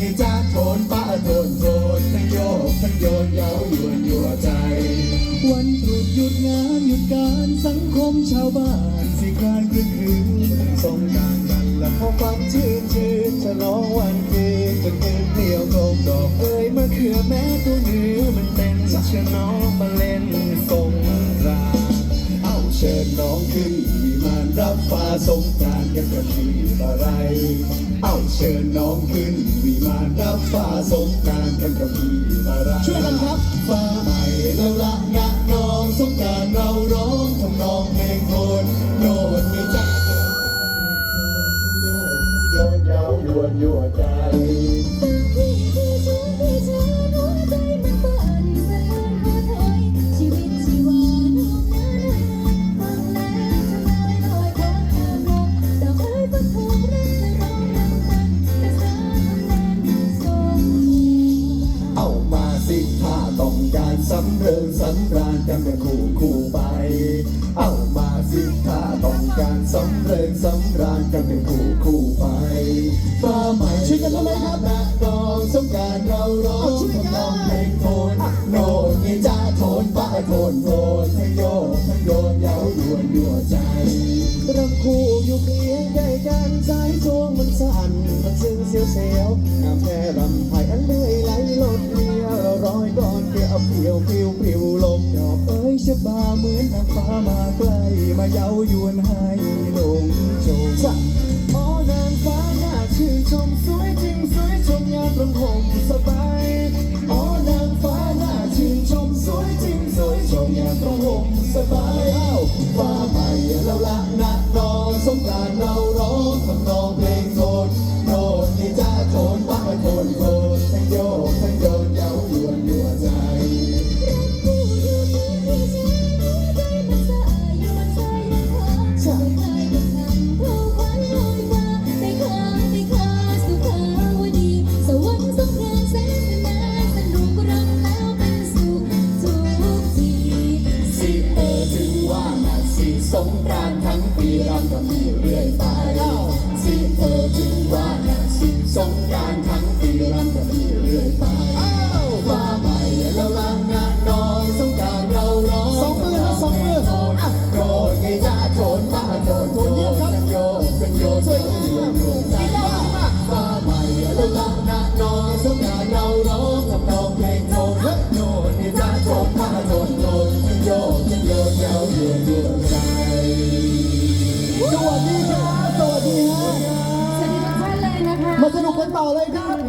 นี่จ้าโทนป้าโทนโทนทั้งโยกทั้งโยนเย้ายวนยั่วใจ วันตรุษหยุดงานหยุดการสังคมชาวบ้านสิคลายคลึกครื้นสงกรารกันและพอความชื่นชื่นฉลองวันเกิดจนเป็นเดียวกลมดอกเอ้ยมะเขือแม้ตัวเนื้อมันเต้นเชิญน้องมาเล่นสงกรานเอาเชิญน้องขึ้นวิมานรับฟ้าสงกราน ต์กันกับพี่อะไร เอาเชิญน้องขึ้นวิมานรับฟ้าสงการกันกับพี่อะไรช่วยกันครับฟ้าใหม่แล้วละงะน้องสงการเราร้องทำนองเพลงโทนโน่นนี่จ้าโยนยาวยวนยั่วใจ ถ้าต้องการสำเริงสำราญกันเป็นคู่คู่ไป เอามาสิถ้าต้องการสำเริงสำราญกันเป็นคู่คู่ไปฟ้าใหม่ช่วยกันทำไมครับนะน้องสงการเราร้องทำนองเพลงโทนโน่นนี่จ้าโทนป้าโทนโทนทั้งโยกทั้งโยนเย้ายวนยั่วใจรักคู่อยู่เคียงใกล้กันสายทวงมันสั่นมันซึ้งเสียวเสียวงามแค่รำไผ่อันเลื่อยไหลลดเลียวร้อยก้อน เกลียวเพียวพิวพิวลมดอกเอ้ยชะบาเหมือนนางฟ้ามาใกล้มาเย้ายวนให้หลงโจงอ๋อนางฟ้าน่าชื่นชมสวยจริงสวยชมงามประหมสบายอ๋อนางฟ้าน่าชื่นชมสวยจริงสวยชมงามประหมสบายเอ้าฟ้าใหม่แล้วละนะนองสงกรานเราร้องทำนองเพลงโทนโน่น องมือโดนไงจ้าโดนป้าโดนโดนเยี่ยมครับโยนเป็นโยนช่วยกันโยนโยนใจฟ้าใหม่แล้วลังงานน้องสงกรานต์เราร้องทำนองเพลงโทนโน่นนี่จ้าโดนป้าโดนโดนโยนโยนเย้ายวนยั่วใจสวัสดีครับสวัสดีฮะสวัสดีทุกท่านเลยนะคะมาสนุกกันต่อเลยครับ